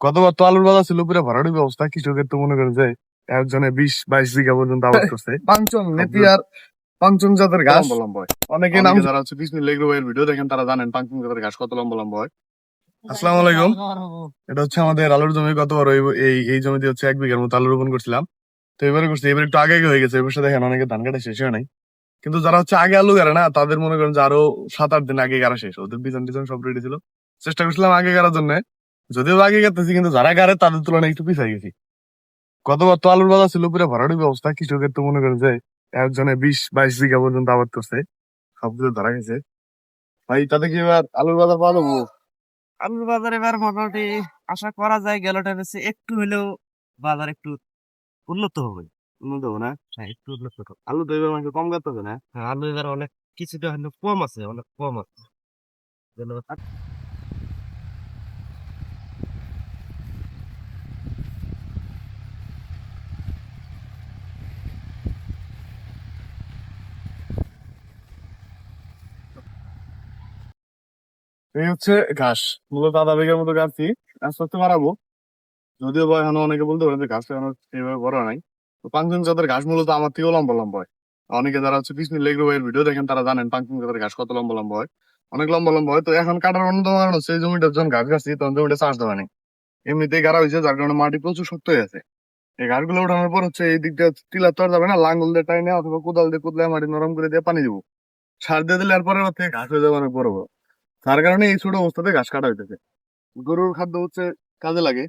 গতবার তো আলুর বাজার ছিল পুরো ভরাডুবি ব্যবস্থা। কৃষকের তো মনে করেন যে একজনে বিশ বাইশ বিঘা পর্যন্ত আবাদ করছে। পাঁচজন নেপিয়ার পাঁচজন জাতের অনেকে নাম যারা হচ্ছে ভিডিও দেখেন তারা জানেন পাঙ্কিং জাতের কত লম্বা লম্বা হয়। আসসালামু আলাইকুম। এটা হচ্ছে আমাদের আলুর জমি। গতবার এই এই জমিতে হচ্ছে এক বিঘার মতো আলু রোপণ করছিলাম। তো এবারে করছি এবার একটু আগে আগে হয়ে গেছে। এবার দেখেন অনেকে ধান কাটা শেষ হয় নাই। কিন্তু যারা হচ্ছে আগে আলু গাড়ে না তাদের মনে করেন যে আরও সাত আট দিন আগে গাড়া শেষ। ওদের বিজন টিজন সব রেডি ছিল। চেষ্টা করছিলাম আগে গাড়ার জন্য। যদিও আগে গাড়তেছি কিন্তু যারা গাড়ে তাদের তুলনায় একটু পিছাই গেছি। গতবার তো আলুর বাজার ছিল পুরো ভরাডুবি অবস্থা কৃষকের তো মনে করেন যে একজনে বিশ বাইশ বিঘা পর্যন্ত আবাদ করছে। সবগুলো ধরা গেছে। ভাই তাতে কি এবার আলুর বাজার পাওয়া যাব আলুর বাজার এবার মোটামুটি আশা করা যায় গেলটা বেশি একটু হলেও বাজার একটু উন্নত হবে। উন্নত হবে না? হ্যাঁ একটু উন্নত হবে। আলু তো এবার কম কাটতে হবে না? হ্যাঁ, আলু এবার অনেক কিছুটা হলেও কম আছে অনেক কম আছে। যেন- এই হচ্ছে ঘাস। মূলত আধা বিঘার মতো গাছছি আস্তে আস্তে মারাবো যদিও বা এখন অনেকে বলতে পারে যে ঘাস এইভাবে বড় নাই। তো পাঁচজন জাতের ঘাস মূলত আমার থেকেও লম্বা লম্বা হয়। অনেকে যারা হচ্ছে বিসমিল এগ্রো ভাইয়ের ভিডিও দেখেন, তারা জানেন পাঁচজন জাতের ঘাস কত লম্বা লম্বা হয়। অনেক লম্বা লম্বা হয়। তো এখন কাটার অন্যতম কারণ হচ্ছে এই জমিটা যখন ঘাস গাছছি তখন জমিটা চাষ দেওয়া নেই। এমনিতেই গাড়া হয়েছে, যার কারণে মাটি প্রচুর শক্ত হয়ে আছে। এই ঘাসগুলো ওঠানোর পর হচ্ছে এই দিকটা টিলার তো যাবে না, লাঙ্গল দিয়ে টাইনে অথবা কোদাল দিয়ে কুদলে মাটি নরম করে দিয়ে পানি দিবো। সার দিয়ে দিলে বার ঘাস হয়ে যাবে অনেক বড় বড়। তার কারণে এই ছোট অবস্থাতে ঘাস কাটা হইতেছে। গরুর খাদ্য হচ্ছে কাজে লাগে।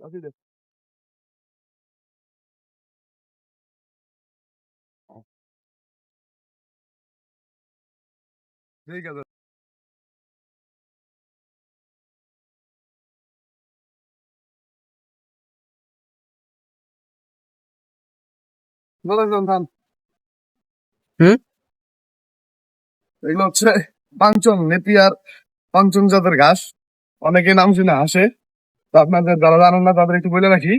আছে বলেন এগুলো হচ্ছে পাঞ্চন নেপিয়ার জাতের ঘাস। অনেকে নাম শুনে তো আপনাদের যারা জানেন না তাদের একটু বলে রাখি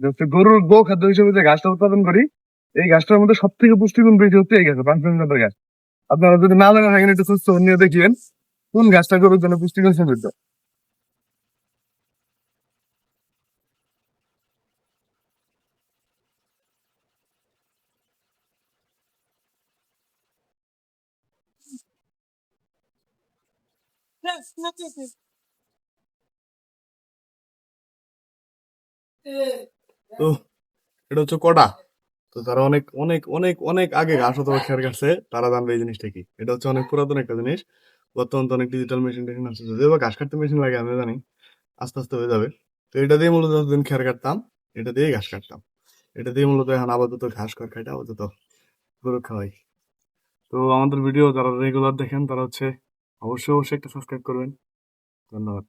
যে হচ্ছে গরুর গো খাদ্য হিসেবে যে ঘাসটা উৎপাদন করি এই ঘাসটার মধ্যে সব থেকে পুষ্টিগুণ বেশি হচ্ছে এই ঘাস পাঞ্চন জাতের ঘাস। আপনারা যদি না জানা থাকেন, একটু সুস্থ নিয়ে দেখিয়েন কোন ঘাসটা গরুর জন্য পুষ্টিগুণ সমৃদ্ধ? এটা হচ্ছে কটা তো তারা অনেক অনেক অনেক অনেক আগে ঘাস অথবা খেয়ার কাটছে তারা জানবে এই জিনিসটা কি? এটা হচ্ছে অনেক পুরাতন একটা জিনিস। বর্তমান তো অনেক ডিজিটাল মেশিন টেশিন আছে যদিও বা ঘাস কাটতে মেশিন লাগে আমি জানি। আস্তে আস্তে হয়ে যাবে। তো এটা দিয়ে মূলত যতদিন খেয়ার কাটতাম, এটা দিয়ে ঘাস কাটতাম। এটা দিয়ে মূলত এখন আপাতত ঘাস কর খাইটা আপাতত গরু খাওয়াই তো আমাদের ভিডিও যারা রেগুলার দেখেন, তারা হচ্ছে অবশ্যই অবশ্যই একটা সাবস্ক্রাইব করবেন। ধন্যবাদ।